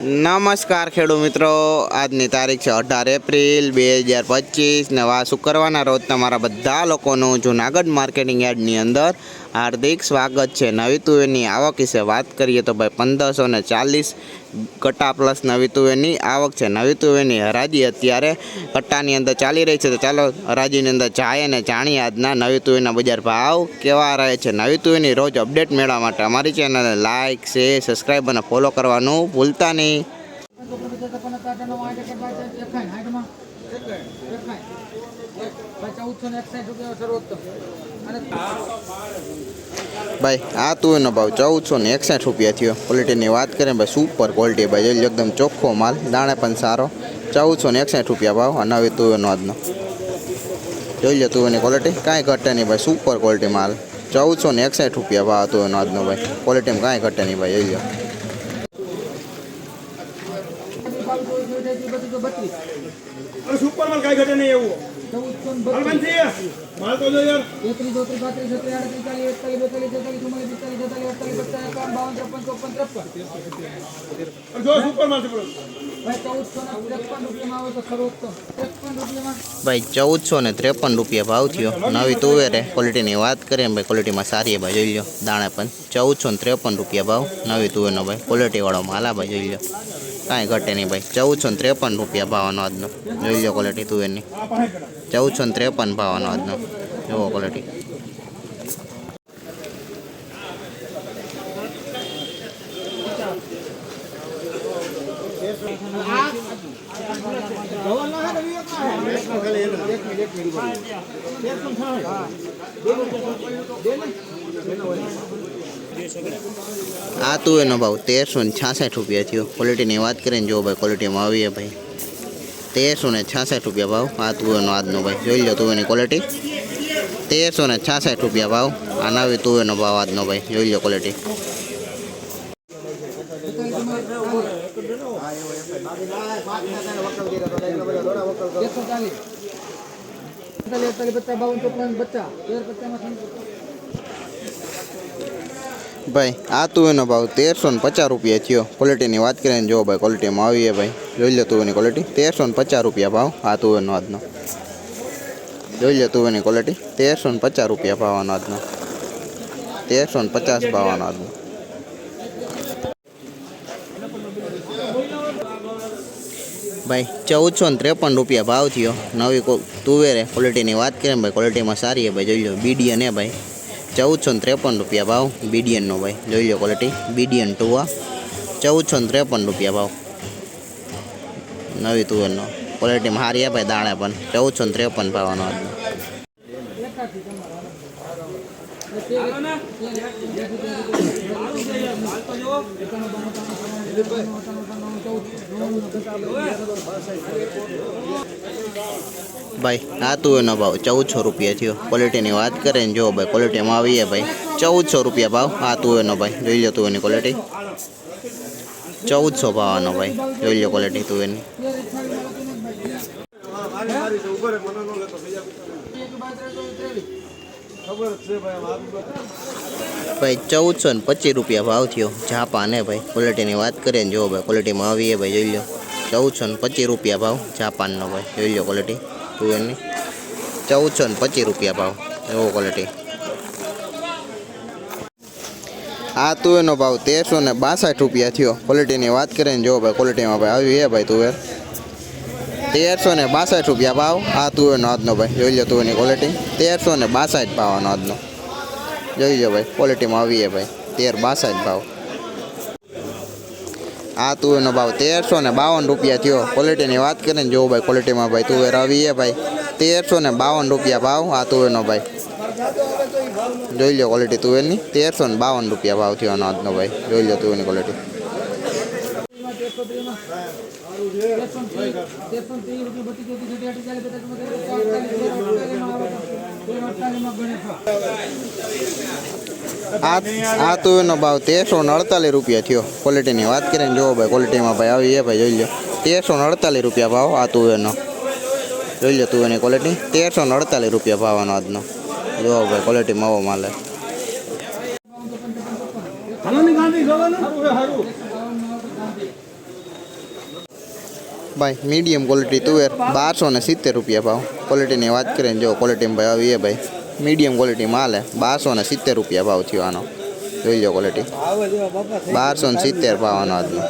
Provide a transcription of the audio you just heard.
નમસ્કાર ખેડૂત મિત્રો. આજની તારીખ છે અઢાર એપ્રિલ બે હજાર પચીસ નવા શુક્રવારના રોજ તમારા બધા લોકોનું જુનાગઢ માર્કેટિંગ યાર્ડની અંદર હાર્દિક સ્વાગત છે. નવી તુવેરની આવક વિશે વાત કરીએ તો ભાઈ પંદરસો ને ચાલીસ કટ્ટા પ્લસ નવી તુવેરની આવક છે. નવી તુવેરની હરાજી અત્યારે કટ્ટાની અંદર ચાલી રહી છે. તો ચાલો હરાજીની અંદર જાય અને જાણીએ આજના નવી તુવેરના બજાર ભાવ કેવા રહે છે. નવી તુવેરની રોજ અપડેટ મેળવવા માટે અમારી ચેનલને લાઇક શેર સબસ્ક્રાઈબ અને ફોલો કરવાનું ભૂલતા નહીં. ભાઈ, આ તુવેરનો ભાવ ચૌદસો ને એકસઠ રૂપિયા થયો. ક્વોલિટીની વાત કરીએ ભાઈ સુપર ક્વોલિટી ભાઈ એકદમ ચોખ્ખો માલ, દાણે પણ સારો. ચૌદસો ને એકસઠ રૂપિયા ભાવ આ નવી તુવેરનો આજનો. જોઈ લો તુવેરની ક્વોલિટી કાંઈ ઘટે નહીં ભાઈ સુપર ક્વોલિટી માલ. ચૌદસો ને એકસઠ રૂપિયા ભાવ તુવેરનો આજનો ભાઈ. ક્વોલિટીમાં કાંઈ ઘટે નહીં ભાઈ, જોઈ લો. અરે સુપર માલ કાંઈ ઘટે નહીં એવું. એકત્રીસ ચોત્રીસ પાંત્રીસ. ભાઈ, ચૌદસો ને ત્રેપન રૂપિયા ભાવ થયો. નવી તુવેરે ક્વોલિટીની વાત કરીએ ભાઈ ક્વોલિટીમાં સારી ભાઈ, જોઈ લો દાણે પણ. ચૌદસો ને ત્રેપન રૂપિયા ભાવ. નવી તુવેરનો ભાઈ ક્વોલિટીવાળો માલ ભાઈ, જોઈ લો કાંઈ ઘટે નહીં ભાઈ. ચૌદસો ને ત્રેપન રૂપિયા ભાવનો આજનો. જોઈ લો ક્વોલિટી તુવેરની. ચૌદસો ને ત્રેપન ભાવનો આજનો જુઓ ક્વોલિટી આ તુવેરનો ભાવ તેરસો ને છાસઠ રૂપિયા થયો. ક્વોલિટીની વાત કરીએ ને જો ભાઈ ક્વોલિટીમાં આવીએ ભાઈ. તેરસો ને છાસઠ રૂપિયા ભાવ આ તુવેરનો આજનો ભાઈ જોઈ લો તુવેરની ક્વોલિટી તેરસો ને છાસઠ રૂપિયા ભાવ આ નવી તુવેરનો ભાવ આજનો ભાઈ જોઈ લો ક્વોલિટી એકસો ચાલીસ એકતાલીસ એકતાલીસ પચાસ બાવન ચોપન પચાસ તેર પચાસમાં ભાઈ, આ તુવેરનો ભાવ તેરસો ને પચાસ રૂપિયા થયો. ક્વોલિટીની વાત કરીએ ને જો ભાઈ ક્વોલિટીમાં આવીએ ભાઈ. જોઈ લો તુવેરની ક્વોલિટી તેરસો ને પચાસ રૂપિયા ભાવ, આ તુવેરનો આજનો. જોઈ લો તુવેરની ક્વોલિટી તેરસો ને પચાસ રૂપિયા ભાવનો આજનો. તેરસો ને પચાસ ભાવનો આજનો. ભાઈ, ચૌદસો ને ત્રેપન રૂપિયા ભાવ થયો. નવી તુવેરે ક્વોલિટીની વાત કરીએ ભાઈ ક્વોલિટીમાં સારી છે ભાઈ. જોઈ લો બીડીએ ને ભાઈ. ચૌદસો ને ત્રેપન રૂપિયા ભાવ. બીડીએનનો ભાઈ. જોઈ લો ક્વોલિટી બીડીએન ટુવા ચૌદસો ને ત્રેપન રૂપિયા ભાવ. નવી તુવેરનો ક્વોલિટીમાં સારી છે ભાઈ દાણે પણ. ચૌદસો ને ત્રેપન ભાવનો આજનો. ભાઈ, આ એનો ભાવ ચૌદસો રૂપિયા થયો. ક્વોલિટીની વાત કરીએ ને જો ભાઈ ક્વોલિટીમાં આવીએ ભાઈ. ચૌદસો રૂપિયા ભાવ, આ એનો ભાઈ. જોઈ લો તું એની ક્વોલિટી ચૌદસો ભાવ આનો ભાઈ. જોઈ લો ક્વોલિટી એની. ભાઈ, ચૌદસો ને પચીસ રૂપિયા ભાવ થયો. જાપાને ભાઈ. ક્વોલિટીની વાત કરીએ ને જો ભાઈ ક્વોલિટીમાં આવીએ ભાઈ, જોઈ લો ચૌદસો ને પચીસ રૂપિયા ભાવ, જાપાનનો ભાઈ જોઈ લો ક્વોલિટી તુવેરની ચૌદસો ને પચીસ રૂપિયા ભાવ, એવો ક્વોલિટી આ તુવેરનો ભાવ તેરસો ને બાસઠ રૂપિયા થયો. ક્વોલિટીની વાત કરીએ ને જો ભાઈ ક્વોલિટીમાં ભાઈ આવી હે ભાઈ તુવેર તેરસો ને બાસઠ રૂપિયા ભાવ આ તુવેરનો આજનો ભાઈ, જોઈ લો તુવેરની ક્વોલિટી તેરસો ને બાસઠ ભાવનો આજનો. જોઈ લો ભાઈ ક્વોલિટીમાં આવીએ ભાઈ, તેર બાસઠ ભાવ. આ તુવેરનો ભાવ તેરસો ને બાવન રૂપિયા થયો ક્વોલિટીની વાત કરીએ ને જો ભાઈ ક્વોલિટીમાં ભાઈ તુવેર આવીએ ભાઈ તેરસો ને બાવન રૂપિયા ભાવ આ તુવેરનો ભાઈ જોઈ લો ક્વોલિટી તુવેરની તેરસો ને બાવન રૂપિયા ભાવ થયો આનો આજનો ભાઈ જોઈ લો તુવેરની ક્વોલિટી રૂપિયા બત્રીસ ચોત્રીસ છત્રીસ આઠત્રીસ ચાલીસ બેતાલીસ ચુમ્માલીસ પિસ્તાલીસ તેર અડતાલીસમાં ગણે છે આ આ તુવેરનો ભાવ તેરસો ને અડતાલીસ રૂપિયા થયો. ક્વોલિટીની વાત કરીએ ને જોવો ભાઈ ક્વોલિટીમાં ભાઈ આવી એ ભાઈ જોઈ લો તેરસો ને અડતાલીસ રૂપિયા ભાવ આ તુવેરનો જોઈ લો તુવેરની ક્વોલિટી તેરસો ને અડતાલીસ રૂપિયા ભાવનો આજનો. જોવો ભાઈ ક્વોલિટીમાં આવો માલે. ભાઈ મીડિયમ ક્વોલિટી તુવેર બારસો ને સિત્તેર રૂપિયા ભાવ. ક્વોલિટીની વાત કરીએ ને જો ક્વોલિટીમાં ભાઈ આવી એ ભાઈ. મીડિયમ ક્વોલિટી માલ હે બારસો ને સિત્તેર રૂપિયા ભાવ થયો આનો. જોઈ લો ક્વોલિટી. બારસો ને સિત્તેર ભાવ આનો આજનો.